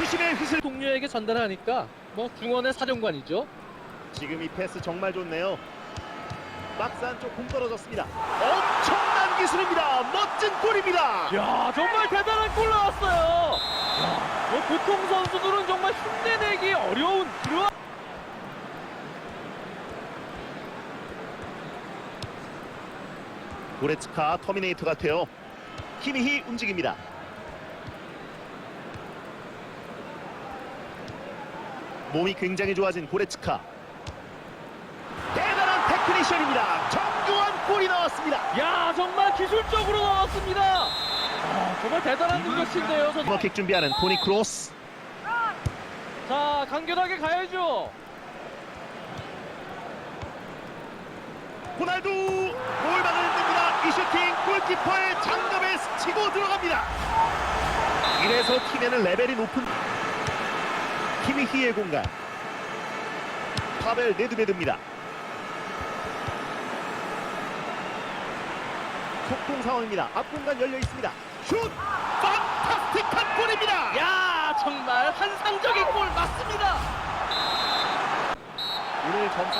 주심의 휘슬 동료에게 전달하니까 뭐 중원의 사령관이죠. 지금 이 패스 정말 좋네요. 박스 안쪽 공 떨어졌습니다. 엄청난 기술입니다. 멋진 골입니다. 야 정말 대단한 골 나왔어요. 야, 뭐 보통 선수들은 정말 흉내내기 어려운 그런 고레츠카 터미네이터 같아요. 키미히 움직입니다 몸이 굉장히 좋아진 고레츠카 대단한 테크니션입니다 정교한 골이 나왔습니다 야 정말 기술적으로 나왔습니다. 아, 정말 대단한 능력치인데요. 저- 코너킥 준비하는 토니 크로스 자 간결하게 가야죠. 호날두 골망을 냅니다 이 슈팅 골키퍼의 장갑에 스치고 들어갑니다 이래서 팀에는 레벨이 높은 키미히의 공간. 파벨 네드베드입니다. 속공 상황입니다. 앞 공간 열려 있습니다. 슛! 판타스틱한 골입니다. 야 정말 환상적인 골. 맞습니다. 오늘 점수